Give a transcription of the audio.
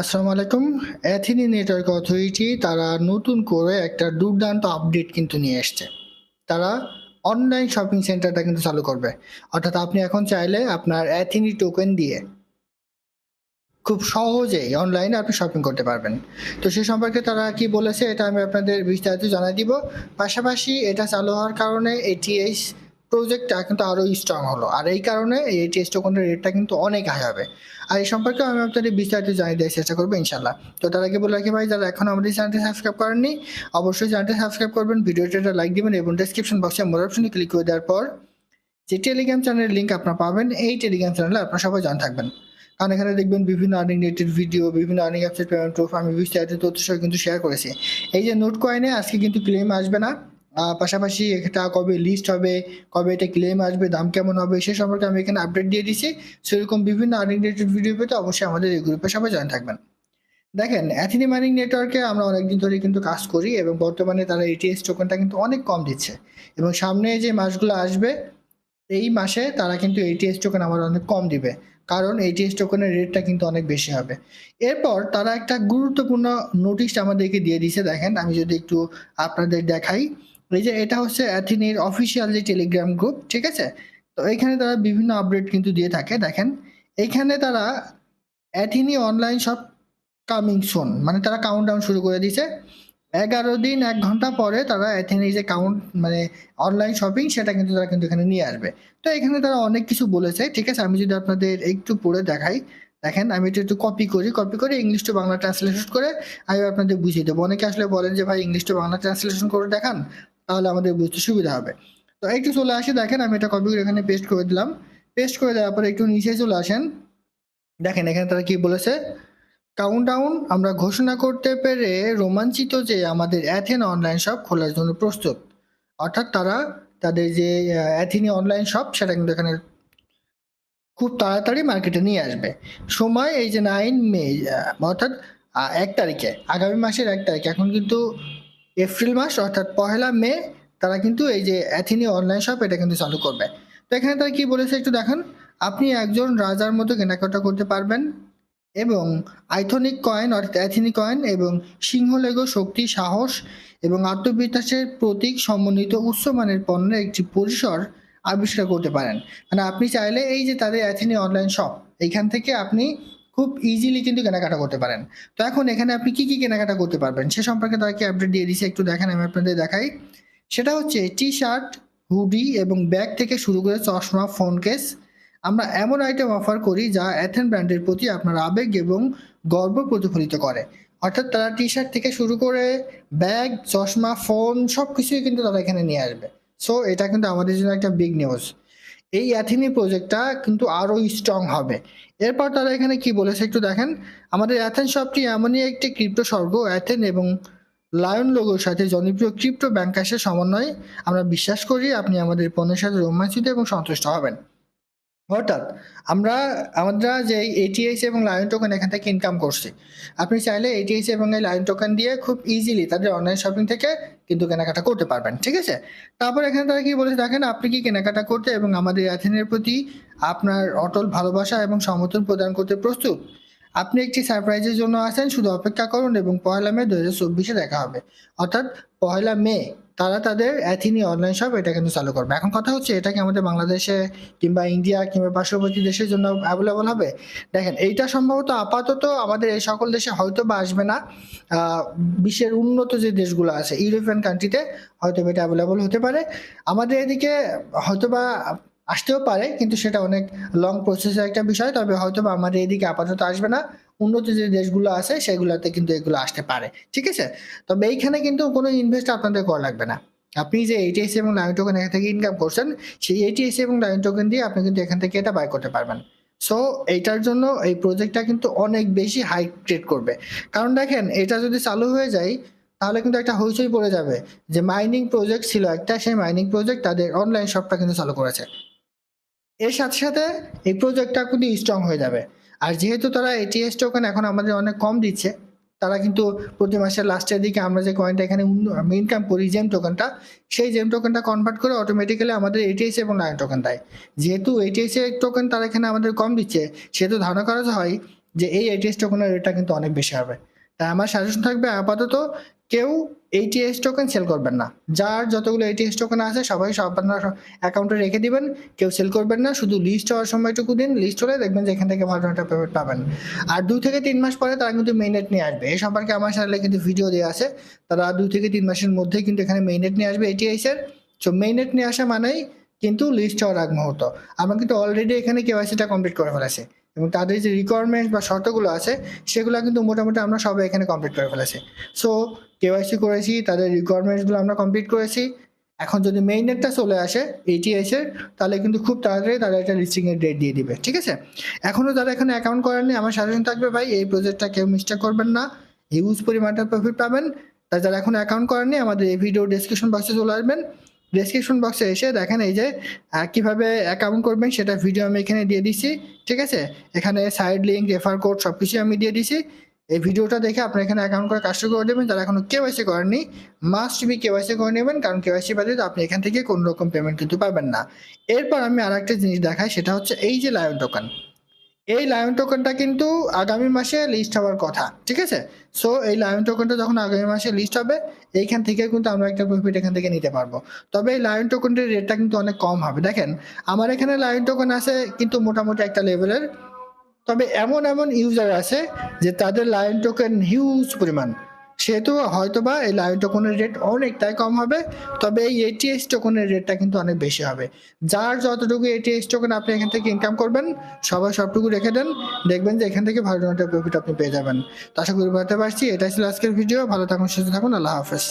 আসসালামু আলাইকুম। অ্যাথিনি network authority তারা নতুন করে একটা দুর্দান্ত আপডেট কিন্তু নিয়ে এসছে। তারা অনলাইন শপিং সেন্টারটা কিন্তু চালু করবে। অর্থাৎ আপনি এখন চাইলে আপনার অ্যাথিনি টোকেন দিয়ে খুব সহজেই অনলাইনে আপনি শপিং করতে পারবেন। তো সে সম্পর্কে তারা কি বলেছে, এটা আমি আপনাদের বিস্তারিত জানাই দিব। পাশাপাশি এটা চালু হওয়ার কারণে এটিএস প্রজেক্টটা কিন্তু আরও স্ট্রং হলো। আর এই কারণে এই এটিএস টোকেনের রেটটা কিন্তু অনেক হাই হবে। আর এই সম্পর্কে আমি আপনাদের বিস্তারিত জানিয়ে দেওয়ার চেষ্টা করব ইনশাল্লাহ তো তার আগে বলে রাখি ভাই, যারা এখন আমাদের চ্যানেলটি সাবস্ক্রাইব করেননি, অবশ্যই চ্যানেলটি সাবস্ক্রাইব করবেন ভিডিওটা লাইক দিবেন এবং ডেসক্রিপশন বক্সে মোর অপশনে ক্লিক করে দেওয়ার পর যে টেলিগ্রাম চ্যানেলের লিঙ্ক আপনারা পাবেন, এই টেলিগ্রাম চ্যানেলে আপনারা সবাই জান থাকবেন। কারণ এখানে দেখবেন বিভিন্ন আর্নিং রিলেটেড ভিডিও বিভিন্ন আর্নিং অ্যাপসের পেমেন্ট প্রুফ আমি বিস্তারিত তথ্য সহ কিন্তু শেয়ার করেছি। এই যে নোট কয়েনে আজকে কিন্তু ক্লেম আসবে না। পাশাপাশি এটা কবে লিস্ট হবে, কবে এটা ক্লেম আসবে, দাম কেমন হবে, সে সম্পর্কে আমি এখানে আপডেট দিয়ে দিচ্ছি সেরকম বিভিন্ন আর্নিং রিলেটেড ভিডিও পেতে অবশ্যই আমাদের এই গ্রুপে সবাই জয়েন থাকবেন। দেখেন অ্যাথিনি মাইনিং নেটওয়ার্কে আমরা অনেকদিন ধরে কিন্তু কাজ করি এবং বর্তমানে তারা এটিএস টোকেনটা কিন্তু অনেক কম দিচ্ছে। এবং সামনে যে মাসগুলো আসবে, এই মাসে তারা কিন্তু এটিএস টোকেন আমার অনেক কম দিবে। কারণ এটিএস টোকেনের রেটটা কিন্তু অনেক বেশি হবে। এরপর তারা একটা গুরুত্বপূর্ণ নোটিশ আমাদেরকে দিয়ে দিয়েছে দেখেন, আমি যদি একটু আপনাদের দেখাই। এই যে এটা হচ্ছে অ্যাথিনির অফিসিয়াল যে টেলিগ্রাম গ্রুপ ঠিক আছে? তো এখানে তারা বিভিন্ন আপডেট কিন্তু দিয়ে থাকে, দেখেন। এখানে তারা অ্যাথিনি অনলাইন শপ কামিং সুন মানে তারা কাউন্ট ডাউন শুরু করে দিয়েছে। এগারো দিন, এক ঘণ্টা পরে তারা অ্যাথেনি যে কাউন্ট মানে অনলাইন শপিং সেটা কিন্তু তারা কিন্তু এখানে নিয়ে আসবে। তো এখানে তারা অনেক কিছু বলেছে, ঠিক আছে? আমি যদি আপনাদের একটু পড়ে দেখাই। দেখেন, আমি এটা একটু কপি করি কপি করে ইংলিশ টু বাংলা ট্রান্সলেশন করে আমি আপনাদের বুঝিয়ে দেবো। অনেকে আসলে বলেন যে, ভাই ইংলিশ টু বাংলা ট্রান্সলেশন করে দেখান? তাহলে আমাদের বুঝতে সুবিধা হবে। তো একটু চলে আসে, দেখেন আমি এটা কপি করে এখানে পেস্ট করে দিলাম। পেস্ট করে দেওয়ার পরে একটু নিচে চলে আসেন। দেখেন এখানে তারা কি বলেছে? কাউন্টডাউন আমরা ঘোষণা করতে পেরে রোমাঞ্চিত যে আমাদের অ্যাথেন অনলাইন শপ খোলার জন্য প্রস্তুত। অর্থাৎ তারা তাদের যে অ্যাথিনি অনলাইন শপ সেটা কিন্তু এখানে খুব তাড়াতাড়ি মার্কেটে নিয়ে আসবে। সময় এই যে নাইন মে অর্থাৎ এক তারিখে, আগামী মাসের এক তারিখে। এখন কিন্তু এপ্রিল মাস, অর্থাৎ পহেলা মে, তারা কিন্তু এই যে অ্যাথিনি অনলাইন শপ, এটা কিন্তু চালু করবে। তো এখানে তারা কি বলেছে একটু দেখেন? আপনি একজন রাজার মতো কেনাকাটা করতে পারবেন এবং আইথনিক কয়েন, অর্থাৎ অ্যাথিনিক কয়েন এবং সিংহলেগো শক্তি, সাহস এবং আত্মবিশ্বাসের প্রতীক সমন্বিত উচ্চমানের পণ্যের একটি পরিসর আবিষ্কার করতে পারেন। মানে আপনি চাইলে এই যে তাদের অ্যাথিনি অনলাইন শপ, এইখান থেকে আপনি খুব ইজিলি কিন্তু কেনাকাটা করতে পারেন। তো এখন এখানে আপনি কি কি কেনাকাটা করতে পারবেন? সে সম্পর্কে তারা কি আপডেট দিয়ে দিয়েছে একটু দেখেন, আমি আপনাদের দেখাই। সেটা হচ্ছে টি শার্ট হুডি এবং ব্যাগ থেকে শুরু করে চশমা ফোন কেস আমরা এমন আইটেম অফার করি যা অ্যাথেন ব্র্যান্ডের প্রতি আপনার আবেগ এবং গর্ব প্রতিফলিত করে। অর্থাৎ তারা টি শার্ট থেকে শুরু করে ব্যাগ চশমা ফোন সব কিছুই কিন্তু তারা এখানে নিয়ে আসবে। সো এটা কিন্তু আমাদের জন্য একটা বিগ নিউজ এই অ্যাথিনি প্রজেক্টটা কিন্তু আরও স্ট্রং হবে। এরপর তারা এখানে কি বলেছে একটু দেখেন। আমাদের অ্যাথেন শপটি এমনই একটি ক্রিপ্টো স্বর্গ অ্যাথেন এবং লায়ন লোগোর সাথে জনপ্রিয় ক্রিপ্টো ব্যাংকাসের সমন্বয়ে আমরা বিশ্বাস করি আপনি আমাদের পণ্যের সাথে রোমাঞ্চিত এবং সন্তুষ্ট হবেন। অর্থাৎ আমরা আমরা যে এটিএস এবং লায়ন টোকেন এখান থেকে ইনকাম করছি, আপনি চাইলে এটিএস এবং এই লায়ন টোকেন দিয়ে খুব ইজিলি তাদের অনলাইন শপিং থেকে কিন্তু কেনাকাটা করতে পারবেন, ঠিক আছে? তারপর এখানে তারা কি বলেছে, দেখেন আপনি কি কেনাকাটা করতে এবং আমাদের অ্যাথেনের প্রতি আপনার অটল ভালোবাসা এবং সমর্থন প্রদান করতে প্রস্তুত? আপনি একটি সারপ্রাইজের জন্য আসেন, শুধু অপেক্ষা করুন এবং পয়লা মে দু হাজার চব্বিশে দেখা হবে। অর্থাৎ পয়লা মে তারা তাদের অ্যাথিনি অনলাইন শপ এটা কিন্তু চালু করবে। এখন কথা হচ্ছে এটা কি আমাদের বাংলাদেশে কিংবা ইন্ডিয়া কিংবা পার্শ্ববর্তী দেশের জন্য অ্যাভেলেবল হবে? দেখেন, এইটা সম্ভবত আপাতত আমাদের এই সকল দেশে হয়তো বা আসবে না। বিশ্বের উন্নত যে দেশগুলো আছে, ইউরোপিয়ান কান্ট্রিতে হয়তো এটা অ্যাভেলেবল হতে পারে। আমাদের এদিকে হয়তো বা আসতেও পারে, কিন্তু সেটা অনেক লং প্রসেসের একটা বিষয়। তবে হয়তো বা আমাদের এদিকে আপাতত আসবে না। উন্নত যে দেশগুলো আছে, সেগুলোতে কিন্তু এগুলো আসতে পারে। ঠিক আছে? তবে এইখানে কিন্তু কোনো ইনভেস্ট আপনাদের করা লাগবে না। আপনি যে এইটিএস এবং লাইন টোকেন এখান থেকে ইনকাম করছেন, সেই এইটিএস এবং লাইন টোকেন দিয়ে আপনি কিন্তু এখান থেকে এটা বাই করতে পারবেন। সো এইটার জন্য এই প্রজেক্টটা কিন্তু অনেক বেশি হাই ক্রিয়েট করবে। কারণ দেখেন, এটা যদি চালু হয়ে যায়, তাহলে কিন্তু একটা হইচই পড়ে যাবে যে মাইনিং প্রজেক্ট ছিল একটা, সেই মাইনিং প্রজেক্ট তাদের অনলাইন শপটা কিন্তু চালু করেছে। এর সাথে সাথে এই প্রজেক্টটা কিন্তু স্ট্রং হয়ে যাবে। আর যেহেতু তারা এটিএস টোকেন এখন আমাদের অনেক কম দিচ্ছে, তারা কিন্তু প্রতি মাসের লাস্টের দিকে আমরা যে কয়েনটা এখানে ইনকাম করি জেম টোকেনটা সেই জেম টোকেনটা কনভার্ট করে অটোমেটিক্যালি আমাদের এটিএস এবং লাইন টোকেন দেয়। যেহেতু এটিএস এর টোকেন তারা এখানে আমাদের কম দিচ্ছে, সেহেতু ধারণা করা হয় যে এই এটিএস টোকেনের রেটটা কিন্তু অনেক বেশি হবে। তাই আমার সাজেশন থাকবে আপাতত কেউ এইটিএস টোকেন সেল করবেন না। যার যতগুলো এইটিএস টোকেন আছে, সবাই সব আপনার অ্যাকাউন্টে রেখে দিবেন। কেউ সেল করবেন না, শুধু লিস্ট হওয়ার সময়টুকু দিন। লিস্ট হলে দেখবেন যে এখান থেকে একটা পেমেন্ট পাবেন। আর দুই থেকে তিন মাস পরে তারা কিন্তু মেইনেট নিয়ে আসবে। এই সম্পর্কে আমার চ্যানেলে কিন্তু ভিডিও দেওয়া আছে। তারা দুই থেকে তিন মাসের মধ্যেই কিন্তু এখানে মেইনেট নিয়ে আসবে এর। সো মেইনেট নিয়ে আসা মানেই কিন্তু লিস্ট হওয়ার আগ মুহূর্ত। আমরা কিন্তু অলরেডি এখানে কেওয়াইসিটা কমপ্লিট করে ফেলেছি। এবং তাদের যে রিকোয়ারমেন্ট বা শর্তগুলো আছে, সেগুলো কিন্তু মোটামুটি আমরা সবাই এখানে কমপ্লিট করে ফেলেছি। সো কেওয়াইসি করেছি, তাদের রিকোয়ারমেন্টসগুলো আমরা কমপ্লিট করেছি। এখন যদি মেইন নেটটা চলে আসে এইটিএস এর, তাহলে কিন্তু খুব তাড়াতাড়ি তারা একটা লিস্টিং এর ডেট দিয়ে দিবে, ঠিক আছে? এখনও যারা এখানে অ্যাকাউন্ট করেননি, আমার সাজেশন থাকবে ভাই, এই প্রজেক্টটা কেউ মিস্টেক করবেন না। হিউজ পরিমাণটা প্রফিট পাবেন। তাই যারা এখন অ্যাকাউন্ট করেননি, আমাদের এই ভিডিও ডিসক্রিপশন বক্সে চলে আসবেন। ডিসক্রিপশন বক্সে এসে দেখেন এই যে কীভাবে অ্যাকাউন্ট করবেন সেটা ভিডিও আমি এখানে দিয়ে দিচ্ছি, ঠিক আছে? এখানে সাইড লিঙ্ক রেফার কোড সব কিছুই আমি দিয়ে দিছি এই ভিডিওটা দেখে আপনি এখানে অ্যাকাউন্ট করে কাজটা করে দেবেন যারা এখনও কেওয়াইসি করেননি মাস্ট বি কেওয়াইসি করে নেবেন, কারণ কেওয়াইসি বাদে আপনি এখান থেকে কোনো রকম পেমেন্ট কিন্তু পাবেন না। এরপর আমি আর একটা জিনিস দেখাই, সেটা হচ্ছে এই যে লায়ন টোকেন এই লায়ন টোকেনটা কিন্তু আগামী মাসে লিস্ট হওয়ার কথা, ঠিক আছে? সো এই লায়ন টোকেনটা যখন আগামী মাসে লিস্ট হবে, এইখান থেকে কিন্তু আমরা একটা প্রফিট এখান থেকে নিতে পারব। তবে এই লায়ন টোকেনটির রেটটা কিন্তু অনেক কম হবে। দেখেন, আমার এখানে লায়ন টোকেন আছে কিন্তু মোটামুটি একটা লেভেলের তবে এমন এমন ইউজার আছে যে তাদের লায়ন টোকেন হিউজ পরিমাণ। সেহেতু হয়তোবা এই লায়ন টোকনের রেট অনেকটাই কম হবে, তবে এই এটিএস টোকনের রেটটা কিন্তু অনেক বেশি হবে। যার যতটুকু এটিএস টোকেন আপনি এখান থেকে ইনকাম করবেন সবাই সবটুকু রেখে দেন, দেখবেন যে এখান থেকে ভালো একটা প্রফিট আপনি পেয়ে যাবেন। তো আশা করি বলতে পারছি, এটাই ছিল আজকের ভিডিও ভালো থাকুন, সুস্থ থাকুন, আল্লাহ হাফেজ।